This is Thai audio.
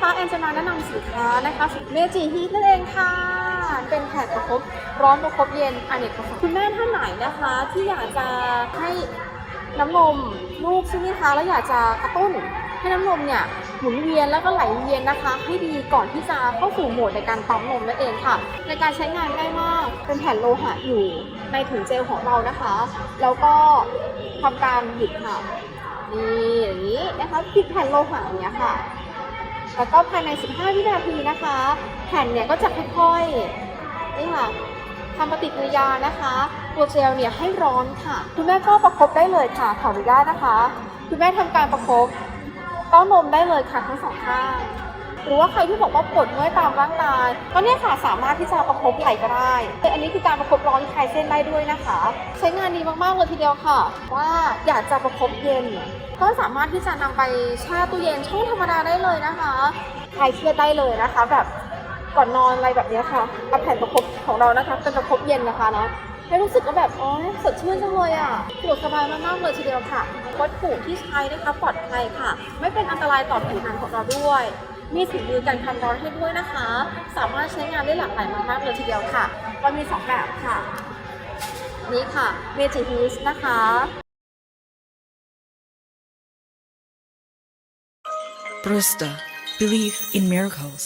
นะคะแอนจะมาแนะนำสินค้านะคะเมจิฮีทนั่นเองค่ะ เป็นแผ่นประคบร้อนประคบเย็นอเนกประสงค์คุณแม่ท่านไหนนะคะ ที่อยากจะให้น้ำนมลูกใช่ไหมคะแล้วอยากจะกระตุ้นให้น้ำนมเนี่ยหมุนเวียนแล้วก็ไหลเวียนนะคะ ให้ดีก่อนที่จะเข้าสู่โหมดในการปั๊มนมนั่นเองค่ะ ในการใช้งานง่ายมากเป็นแผ่นโลหะอยู่ในถุงเจลของเรานะคะ แล้วก็ทำการหยิบค่ะนี่อย่างนี้นะคะปิดแผ่นโลหะอย่างเนี้ยค่ะ แล้วก็ภายใน 15 วินาทีนะคะ แผ่นเนี่ยก็จะค่อยๆนี่ค่ะทำปฏิกิริยานะคะ ตัวเจลเนี่ยให้ร้อนค่ะ คุณแม่ก็ประคบได้เลยค่ะ ขออนุญาตนะคะ คุณแม่ทำการประคบเต้านมได้เลยค่ะทั้งสองข้าง หรือว่าใครที่บอกว่าปวดเมื่อยตามร่างกายก็เนี่ยค่ะสามารถที่จะประคบไหล่ก็ได้อันนี้คือการประคบร้อนคลายเส้นได้ด้วยนะคะ ใช้งานดีมากๆเลยทีเดียวค่ะ ว่าอยากจะประคบเย็น ก็สามารถที่จะนำไปแช่ตู้เย็นช่องธรรมดาได้เลยนะคะคลายเครียดได้เลยนะคะ แบบก่อนนอนอะไรแบบนี้ค่ะเอาแผ่นประคบของเรานะคะเป็นประคบเย็นนะคะเนาะให้รู้สึกว่าแบบอ๋อสดชื่นจังเลยอะสะดวกสบายมากๆเลยทีเดียวค่ะวัตถุที่ใช้นะคะปลอดภัยค่ะ ไม่เป็นอันตรายต่อผิวหนังของเราด้วย มีสีมือกันความร้อนให้ด้วยนะคะ สามารถใช้งานได้หลากหลายมากๆเลยทีเดียวค่ะ ก็มี 2 แบบค่ะ นี่ค่ะเมจิฮิสนะคะบรูสต์ believe in miracles